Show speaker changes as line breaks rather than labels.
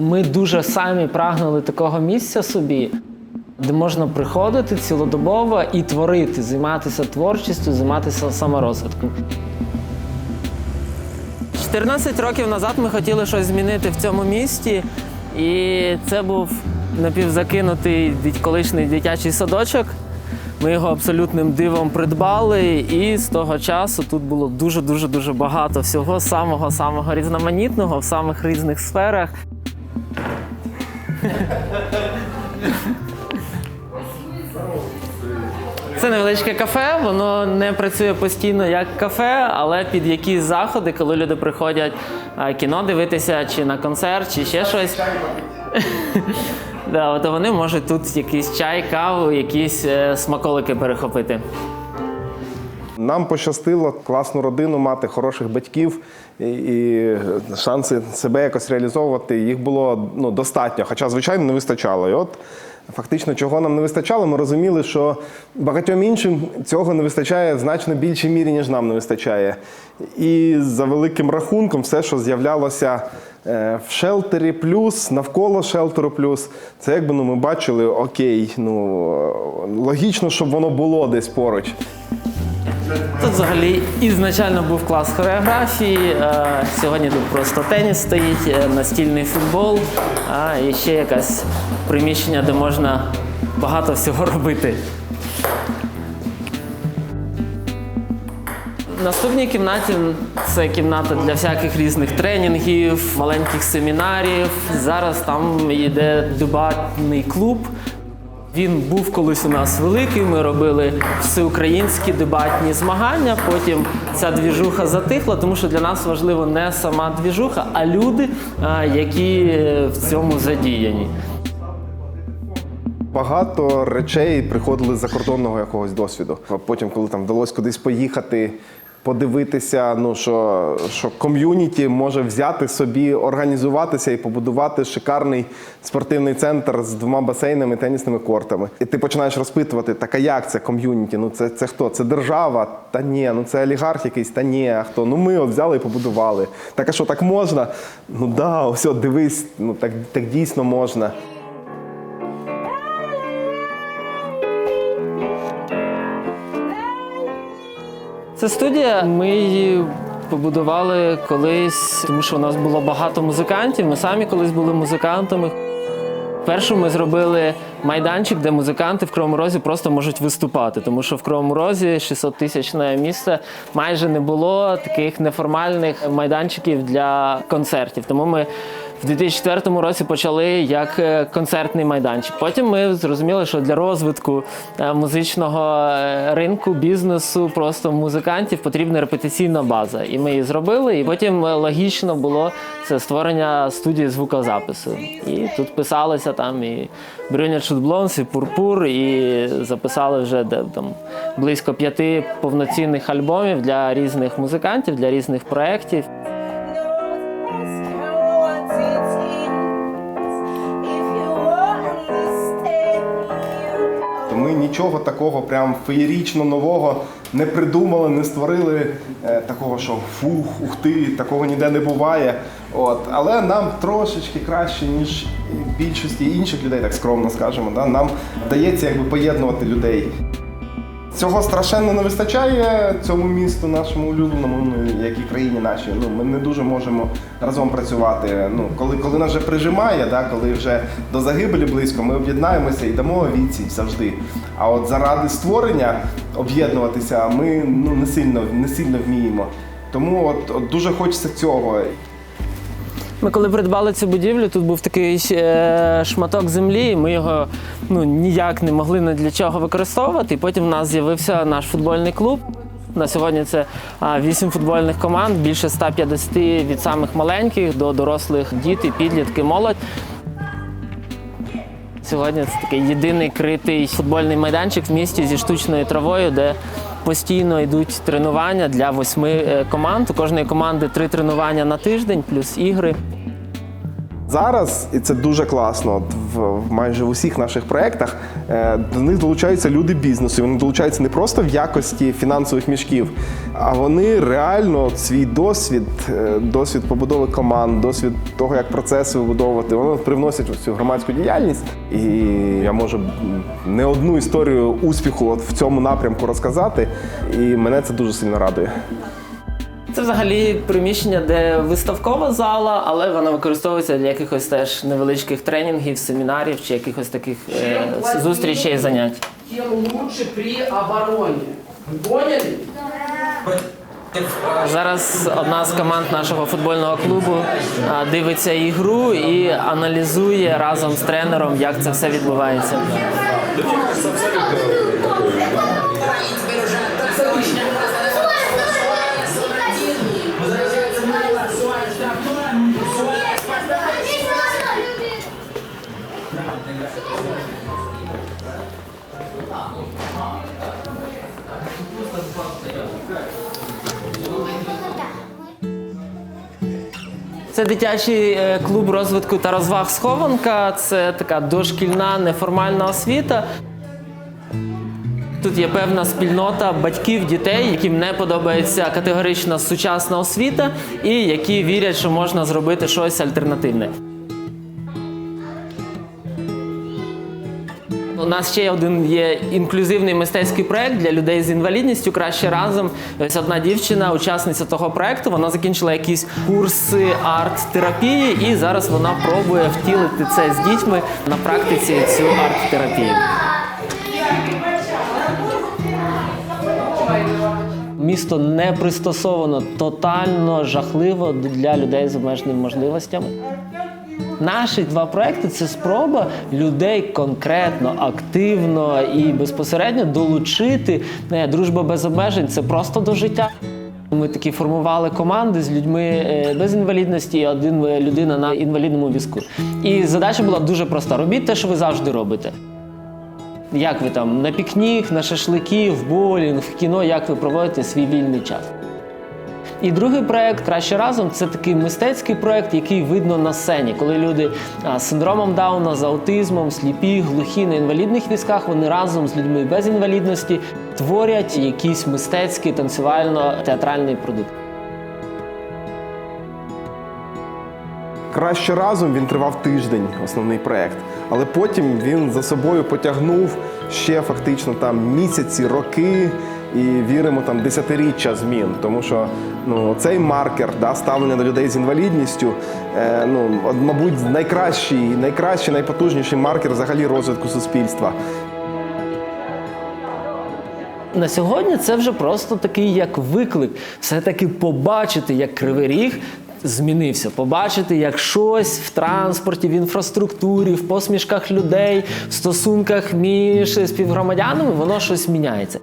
Ми дуже самі прагнули такого місця собі, де можна приходити цілодобово і творити, займатися творчістю, займатися саморозвитком. 14 років назад ми хотіли щось змінити в цьому місті, і це був напівзакинутий колишній дитячий садочок. Ми його абсолютним дивом придбали, і з того часу тут було дуже дуже дуже багато всього самого самого різноманітного в самих різних сферах. Це невеличке кафе, воно не працює постійно як кафе, але під якісь заходи, коли люди приходять кіно дивитися, чи на концерт, чи ще щось. Да, то вони можуть тут якийсь чай, каву, якісь е, смаколики перехопити.
Нам пощастило класну родину мати, хороших батьків і, шанси себе якось реалізовувати їх було ну, достатньо, хоча, звичайно, не вистачало. І от фактично, чого нам не вистачало, ми розуміли, що багатьом іншим цього не вистачає в значно більшій мірі, ніж нам не вистачає. І за великим рахунком, все, що з'являлося е, в шелтері плюс, навколо шелтеру плюс, це якби ну, ми бачили, окей, ну логічно, щоб воно було десь поруч.
Тут взагалі ізначально був клас хореографії. е, Сьогодні тут просто теніс стоїть, е, настільний футбол, а ще якесь приміщення, де можна багато всього робити. Наступній кімнаті це кімната для всяких різних тренінгів, маленьких семінарів. Зараз там йде дебатний клуб. Він був колись у нас великий. Ми робили всеукраїнські дебатні змагання. Потім ця двіжуха затихла, тому що для нас важливо не сама двіжуха, а люди, які в цьому задіяні.
Багато речей приходили з закордонного якогось досвіду. Потім, коли там вдалося кудись поїхати, подивитися, ну що, що ком'юніті може взяти собі, організуватися і побудувати шикарний спортивний центр з двома басейнами, тенісними кортами. І ти починаєш розпитувати, так а як це ком'юніті? Ну це, це хто? Це держава? Та ні, ну це олігарх якийсь, та ні, а хто? Ну ми от взяли і побудували. Так а що так можна? Ну да, ось дивись, ну так, так дійсно можна.
Це студія. Ми її побудували колись, тому що у нас було багато музикантів. Ми самі колись були музикантами. Першу ми зробили майданчик, де музиканти в Кривому Розі просто можуть виступати, тому що в Кривому Розі 600 тисячне місце майже не було таких неформальних майданчиків для концертів. Тому ми в 2004 році почали як е, концертний майданчик. Потім ми зрозуміли, що для розвитку е, музичного е, ринку, бізнесу, просто музикантів потрібна репетиційна база. І ми її зробили. І потім логічно було це створення студії звукозапису. І тут писалися там і Брюня Шутблонс, і Пурпур, і записали вже де, там близько п'яти повноцінних альбомів для різних музикантів, для різних проєктів.
Ми нічого такого прям феєрічно нового не придумали, не створили е, такого, що фух, ух ти, такого ніде не буває. От. Але нам трошечки краще, ніж більшості інших людей, так скромно скажемо. Да? Нам вдається якби поєднувати людей. Цього страшенно не вистачає цьому місту, нашому улюбленому, ну як і країні нашій. Ну ми не дуже можемо разом працювати. Ну коли, коли нас вже прижимає, да, коли вже до загибелі близько, ми об'єднаємося і дамо відсіч завжди. А от заради створення об'єднуватися ми ну не сильно не сильно вміємо. Тому от, от дуже хочеться цього.
Ми коли придбали цю будівлю, тут був такий е, шматок землі, і ми його ну, ніяк не могли ні для чого використовувати. І потім в нас з'явився наш футбольний клуб. На сьогодні це вісім футбольних команд, більше 150 від самих маленьких до дорослих діти, підлітки, молодь. Сьогодні це такий єдиний критий футбольний майданчик в місті зі штучною травою, де постійно йдуть тренування для восьми е, команд. У кожної команди три тренування на тиждень, плюс ігри.
Зараз, і це дуже класно, от в, майже в усіх наших проєктах е, до них долучаються люди бізнесу. Вони долучаються не просто в якості фінансових мішків, а вони реально свій досвід, е, досвід побудови команд, досвід того, як процеси вибудовувати, вони привносять цю громадську діяльність. І я можу не одну історію успіху от в цьому напрямку розказати, і мене це дуже сильно радує.
Це взагалі приміщення, де виставкова зала, але вона використовується для якихось теж невеличких тренінгів, семінарів чи якихось таких е, зустрічей, занять.
тем лучше при обороне. Вы поняли?
Зараз одна з команд нашого футбольного клубу дивиться ігру і аналізує разом з тренером, як це все відбувається. Це дитячий е, клуб розвитку та розваг Схованка. Це така дошкільна неформальна освіта. Тут є певна спільнота батьків, дітей, яким не подобається категорична сучасна освіта, і які вірять, що можна зробити щось альтернативне. У нас ще один є інклюзивний мистецький проект для людей з інвалідністю краще разом. Ось одна дівчина, учасниця того проекту, вона закінчила якісь курси арт-терапії, і зараз вона пробує втілити це з дітьми на практиці цю арт-терапію. Місто не пристосовано тотально жахливо для людей з обмеженими можливостями. Наші два проекти це спроба людей конкретно, активно і безпосередньо долучити дружба без обмежень це просто до життя. Ми такі формували команди з людьми е, без інвалідності, і один людина на інвалідному візку. І задача була дуже проста: робіть те, що ви завжди робите. Як ви там на пікнік, на шашлики, в боулінг, в кіно, як ви проводите свій вільний час. І другий проект краще разом це такий мистецький проект, який видно на сцені, коли люди з синдромом Дауна, з аутизмом, сліпі, глухі на інвалідних візках, вони разом з людьми без інвалідності творять якийсь мистецький танцювально-театральний продукт.
Краще разом він тривав тиждень, основний проект. Але потім він за собою потягнув ще фактично там місяці, роки і віримо там десятиріччя змін. Тому що ну цей маркер да, ставлення до людей з інвалідністю, е, ну мабуть, найкращий, найкращий, найпотужніший маркер взагалі розвитку суспільства.
На сьогодні це вже просто такий як виклик, все-таки побачити, як кривий ріг змінився, побачити, як щось в транспорті, в інфраструктурі, в посмішках людей, в стосунках між співгромадянами, воно щось міняється.